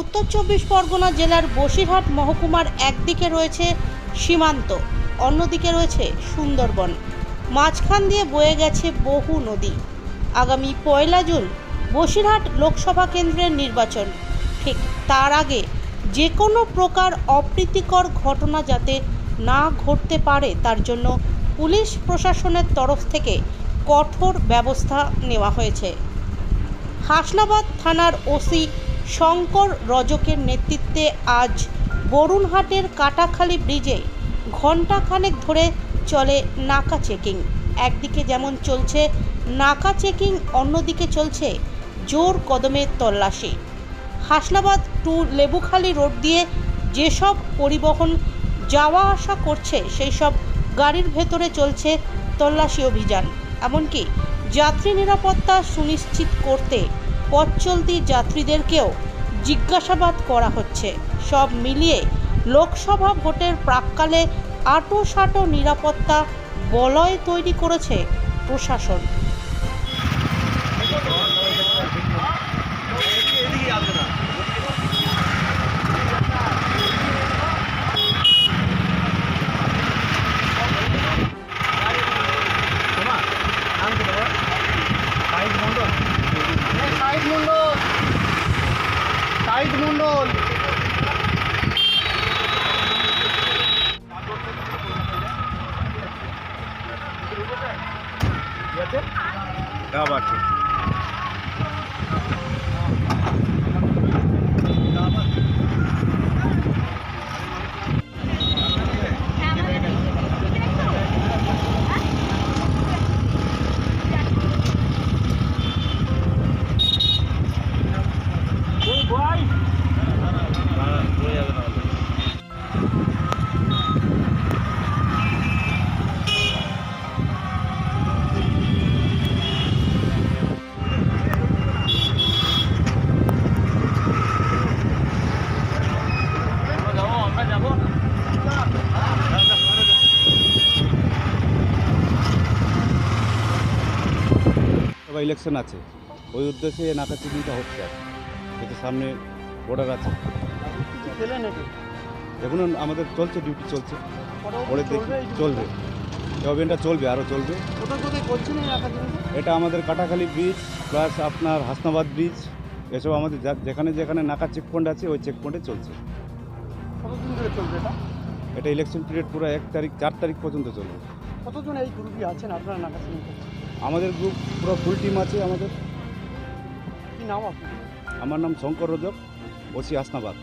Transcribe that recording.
উত্তর চব্বিশ পরগনা জেলার বসিরহাট মহকুমার একদিকে রয়েছে সীমান্ত, অন্যদিকে রয়েছে সুন্দরবন। মাঝখান দিয়ে বয়ে গেছে বহু নদী। আগামী পয়লা জুন বসিরহাট লোকসভা কেন্দ্রের নির্বাচন। ঠিক তার আগে যে কোনো প্রকার অপ্রীতিকর ঘটনা যাতে না ঘটতে পারে, তার জন্য পুলিশ প্রশাসনের তরফ থেকে কঠোর ব্যবস্থা নেওয়া হয়েছে। হাসনাবাদ থানার ওসি শঙ্কর রজকের নেতৃত্বে আজ বরুণহাটের কাটাখালী ব্রিজে ঘণ্টাখানেক ধরে চলে নাকা চেকিং। একদিকে যেমন চলছে নাকা চেকিং, অন্যদিকে চলছে জোর কদমে তল্লাশি। হাসনাবাদ টু লেবুখালী রোড দিয়ে যেসব পরিবহন যাওয়া আসা করছে সেই সব গাড়ির ভেতরে চলছে তল্লাশি অভিযান। এমনকি যাত্রী নিরাপত্তা সুনিশ্চিত করতে পথ চলতি যাত্রীদেরকেও জিজ্ঞাসাবাদ করা হচ্ছে। সব মিলিয়ে লোকসভা ভোটের প্রাককালে আটো সাটো নিরাপত্তা বলয় তৈরি করেছে প্রশাসন। Rabakit. লোকসভা ইলেকশন আছে। ওই উদ্দেশ্যে নাকা চিহ্নটা হচ্ছে। এটা সামনে বর্ডার আছে। দেখুন, আমাদের চলছে ডিউটি চলছে। পরে দেখি, চলবে। জবেনটা চলবে আরও চলবে। এটা আমাদের কাটাখালি ব্রিজ প্লাস আপনার হাসনাবাদ ব্রিজ এসব আমাদের যেখানে যেখানে নাকা চেকপয়েন্ট আছে, ওই চেকপয়েন্টে চলছে। এটা ইলেকশন পিরিয়ড পুরো এক তারিখ, চার তারিখ পর্যন্ত চলবে। কতজন এই গ্রুপই আছেন আপনারা নাকা আমাদের গ্রুপ পুরো ফুল টিম আছে আমাদের। কি নাম আপনার? আমার নাম শঙ্কর রোজক ওসি হাসনাবাদ।